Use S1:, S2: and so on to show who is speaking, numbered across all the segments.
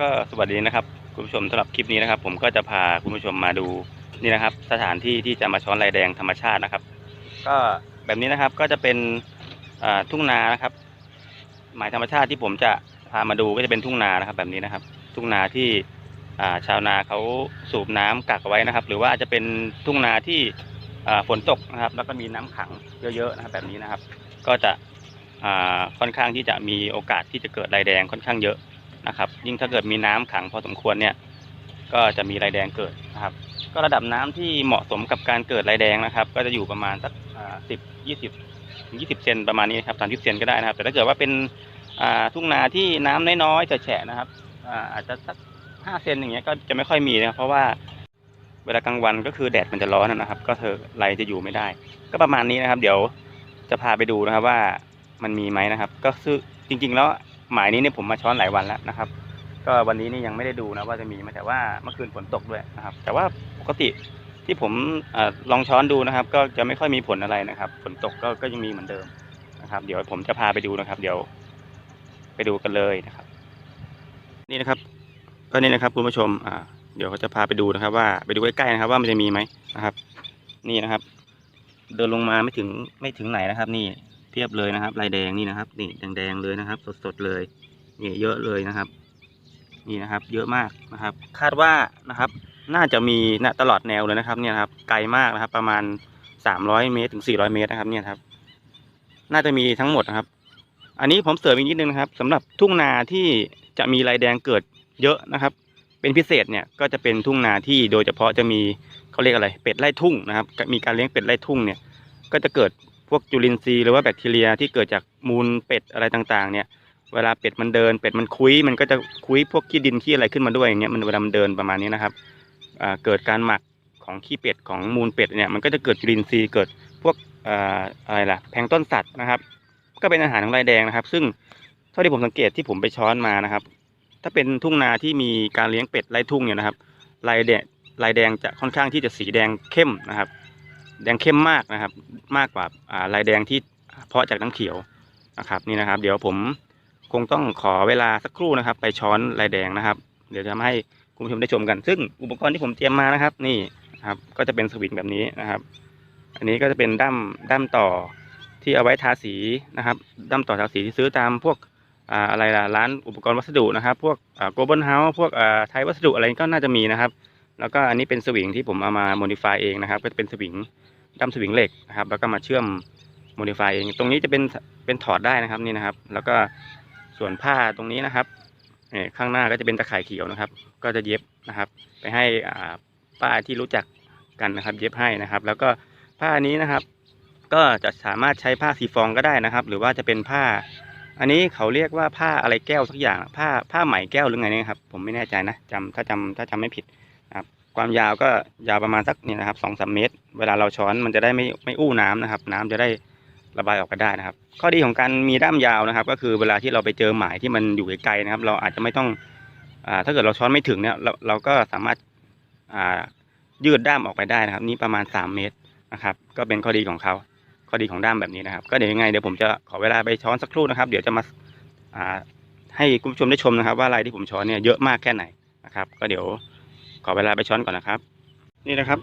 S1: ก็สวัสดีนะครับคุณผู้ชมสำหรับคลิปนี้นะครับ ผมก็จะพาคุณผู้ชมมาดูนี่นะครับ สถานที่ที่จะมาช้อนลายแดงธรรมชาตินะครับ ก็แบบนี้นะครับก็จะเป็นทุ่งนานะครับ หมายธรรมชาติที่ผมจะพามาดูก็จะเป็นทุ่งนานะครับ แบบนี้นะครับ ทุ่งนาที่ชาวนาเขาสูบน้ำกักไว้นะครับ หรือว่าจะเป็นทุ่งนาที่ฝนตกนะครับ แล้วก็มีน้ำขังเยอะๆนะครับ แบบนี้นะครับ ก็จะค่อนข้างที่จะมีโอกาสที่จะเกิดลายแดงค่อนข้างเยอะ นะครับ ยิ่งถ้าเกิดมีน้ำขังพอสมควรเนี่ย ก็จะมีลายแดงเกิดนะครับ ก็ระดับน้ำที่เหมาะสมกับการเกิดลายแดงนะครับ ก็จะอยู่ประมาณสักสิบยี่สิบยี่สิบเซนประมาณนี้ครับสามสิบเซนก็ได้นะครับ แต่ถ้าเกิดว่าเป็นทุ่งนาที่น้ำน้อยๆแฉะนะครับอาอาจจะสักห้าเซนอย่างเงี้ยก็จะไม่ค่อยมีนะครับเพราะว่าเวลากลางวันก็คือแดดมันจะร้อนนะครับ ก็เธอไรจะอยู่ไม่ได้ ก็ประมาณนี้นะครับ เดี๋ยวจะพาไปดูนะครับว่ามันมีไหมนะครับ ก็คือจริง ๆ แล้ว หมายนี้เนี่ยผมมาช้อนหลายวันแล้วนะครับ ก็วันนี้นี่ยังไม่ได้ดูนะว่าจะมีไหมแต่ว่าเมื่อคืนฝนตกด้วยนะครับ แต่ว่าปกติที่ผมอลองช้อนดูนะครับ ก็จะไม่ค่อยมีผลอะไรนะครับ ฝนตกก็ก็ยังมีเหมือนเดิมนะครับ เดี๋ยวผมจะพาไปดูนะครับ เดี๋ยวไปดูกันเลยนะครับ นี่นะครับ ก็นี่นะครับคุณผู้ชมอ่าเดี๋ยวเขาจะพาไปดูนะครับ ว่าไปดูใกล้ๆนะครับ ว่ามันจะมีไหมนะครับ นี่นะครับ เดินลงมาไม่ถึงไม่ถึงไหนนะครับ นี่ เทียบเลยนะครับลายแดงนี่นะครับ นี่แดงๆเลยนะครับ สดๆเลยนี่เยอะเลยนะครับ นี่นะครับ เยอะมากนะครับ คาดว่านะครับ น่าจะมีนะตลอดแนวเลยนะครับเนี่ยครับ ไกลมากนะครับ ประมาณสามร้อยเมตรถึงสี่ร้อยเมตรนะครับ เนี่ยครับ น่าจะมีทั้งหมดนะครับ อันนี้ผมเสริมอีกนิดนึงนะครับสำหรับทุ่งนาที่จะมีลายแดงเกิดเยอะนะครับ เป็นพิเศษเนี่ยก็จะเป็นทุ่งนาที่โดยเฉพาะจะมีเขาเรียกอะไร เป็ดไล่ทุ่งนะครับ มีการเลี้ยงเป็ดไล่ทุ่งเนี่ย ก็จะเกิด พวกจุลินทรีย์หรือว่าแบคทีเรียที่เกิดจากมูลเป็ดอะไรต่างๆ เนี่ย เวลาเป็ดมันเดิน เป็ดมันคุยมันก็จะคุยพวกขี้ดินขี้อะไรขึ้นมาด้วยอย่างเงี้ยมันเวลามันเดินประมาณนี้นะครับเกิดการหมักของขี้เป็ดของมูลเป็ดเนี่ยมันก็จะเกิดจุลินทรีย์เกิดพวกอะไรล่ะแพงต้นสัตว์นะครับ ก็เป็นอาหารของลายแดงนะครับ ซึ่งเท่าที่ผมสังเกตที่ผมไปช้อนมานะครับ ถ้าเป็นทุ่งนาที่มีการเลี้ยงเป็ดไล่ทุ่งเนี่ยนะครับลายแดงลายแดงจะค่อนข้างที่จะสีแดงเข้มนะครับ แดงเข้มมากนะครับ มากกว่าลายแดงที่เพาะจากน้ำเขียวนะครับ นี่นะครับ เดี๋ยวผมคงต้องขอเวลาสักครู่นะครับ ไปช้อนลายแดงนะครับ เดี๋ยวจะให้คุณผู้ชมได้ชมกัน ซึ่งอุปกรณ์ที่ผมเตรียมมานะครับ นี่ครับก็จะเป็นสวิงแบบนี้นะครับ อันนี้ก็จะเป็นด้ามด้ามต่อที่เอาไว้ทาสีนะครับด้ามต่อทาสีที่ซื้อตามพวกอะไรล่ะร้านอุปกรณ์วัสดุนะครับ พวกอ่าโกลบอลเฮาส์พวกอ่าไทยวัสดุอะไรก็น่าจะมีนะครับ แล้วก็อันนี้เป็นสวิงที่ผมเอามาโมดิฟายเองนะครับ ก็เป็นสวิงด้ามสวิงเหล็กนะครับ แล้วก็มาเชื่อมโมดิฟายเอง ตรงนี้จะเป็นเป็นถอดได้นะครับนี่นะครับ แล้วก็ส่วนผ้าตรงนี้นะครับเนี่ยข้างหน้าก็จะเป็นตะข่ายเขียวนะครับ ก็จะเย็บนะครับ ไปให้อ่าป้าที่รู้จักกันนะครับ เย็บให้นะครับ แล้วก็ผ้านี้นะครับ ก็จะสามารถใช้ผ้าสีฟองก็ได้นะครับ หรือว่าจะเป็นผ้า อันนี้เขาเรียกว่าผ้าอะไรแก้วสักอย่าง ผ้าผ้าไหมแก้วหรือไงเนี่ยครับ ผมไม่แน่ใจนะจำถ้าจำถ้าจำไม่ผิด ความยาวก็ยาวประมาณสักนี่นะครับสองสามเมตร เวลาเราช้อนมันจะได้ไม่ไม่อู้น้ำนะครับ น้ำจะได้ระบายออกไปได้นะครับ ข้อดีของการมีด้ามยาวนะครับ ก็คือเวลาที่เราไปเจอหมายที่มันอยู่ไกลๆนะครับ เราอาจจะไม่ต้องอถ้าเกิดเราช้อนไม่ถึงเนี่ยเราเราก็สามารถยืดด้ามออกไปได้นะครับ นี่ประมาณสามเมตรนะครับ ก็เป็นข้อดีของเขาข้อดีของด้ามแบบนี้นะครับ ก็เดี๋ยวยังไงเดี๋ยวผมจะขอเวลาไปช้อนสักครู่นะครับ เดี๋ยวจะมาาให้คุณผู้ชมได้ชมนะครับ ว่าลายที่ผมช้อนเนี่ยเยอะมากแค่ไหนนะครับ ก็เดี๋ยว ขอเวลาไปช้อนก่อนนะครับ นี่นะครับ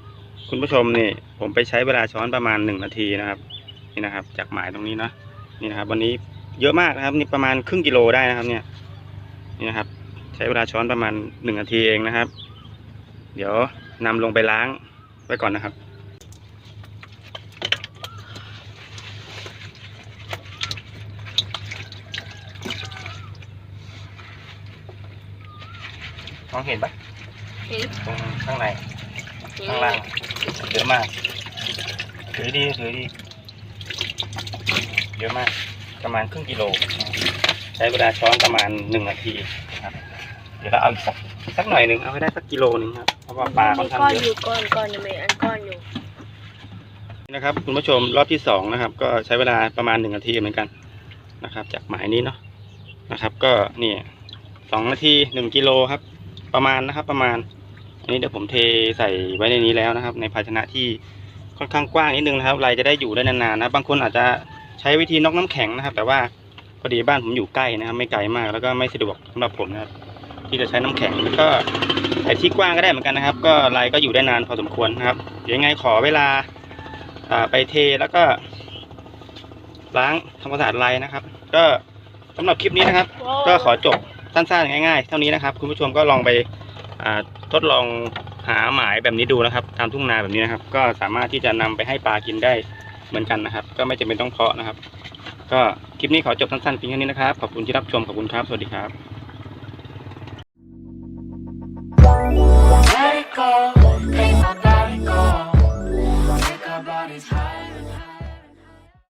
S1: คุณผู้ชมนี่ผมไปใช้เวลาช้อนประมาณหนึ่งนาทีนะครับ นี่นะครับ จากหมายตรงนี้นะนี่นะครับ วันนี้เยอะมากนะครับนี่ประมาณครึ่งกิโลได้นะครับ เนี่ย นี่นะครับ ใช้เวลาช้อนประมาณหนึ่งนาทีเองนะครับ เดี๋ยวนำลงไปล้างไว้ก่อนนะครับมองเห็นปะ ตรงข้างใน
S2: เห็น
S1: ข้างล่างเยอะมากถือดีถือดีเยอะมาก ประมาณครึ่งกิโล ใช้เวลาช้อนประมาณหนึ่งนาทีนะครับเดี๋ยวเราเอาอีกสักสักหน่อยหนึ่งเอาให้ได้สักกิโลหนึ่งครับเพราะว่าปลาค่อนข้าง
S2: ก้อน
S1: เย
S2: อ
S1: อะ
S2: ยู่ก้อนก้อนอยู่ไหมอันก้อนอยู่
S1: นะครับคุณผู้ชมรอบที่สองนะครับ ก็ใช้เวลาประมาณหนึ่งนาทีเหมือนกันนะครับ จากหมายนี้เนาะนะครับ ก็นี่สองนาทีหนึ่งกิโลครับ ประมาณนะครับ ประมาณ อันนี้เดี๋ยวผมเทใส่ไว้ในนี้แล้วนะครับ ในภาชนะที่ค่อนข้างกว้างนิดนึงนะครับลายจะได้อยู่ได้นานๆนะบางคนอาจจะใช้วิธีนอกน้ำแข็งนะครับ แต่ว่าพอดีบ้านผมอยู่ใกล้นะครับ ไม่ไกลมากแล้วก็ไม่สะดวกสำหรับผมนะครับ ที่จะใช้น้ำแข็งแล้วก็ใส่ที่กว้างก็ได้เหมือนกันนะครับ ก็ลายก็อยู่ได้นานพอสมควรนะครับยังไงขอเวลาอ่าไปเทแล้วก็ ล้างทำความสะอาดลายนะครับ ก็สำหรับคลิปนี้นะครับ ก็ขอจบ สั้นๆง่ายๆ เท่านี้นะครับ คุณผู้ชมก็ลองไปทดลองหาหมายแบบนี้ดูนะครับ ตามทุ่งนาแบบนี้นะครับ ก็สามารถที่จะนำไปให้ปลากินได้เหมือนกันนะครับ ก็ไม่จำเป็นต้องเพาะนะครับ ก็คลิปนี้ขอจบสั้นๆเพียงเท่านี้นะครับ ขอบคุณที่รับชมขอบคุณครับสวัสดีครับ
S3: Let it go.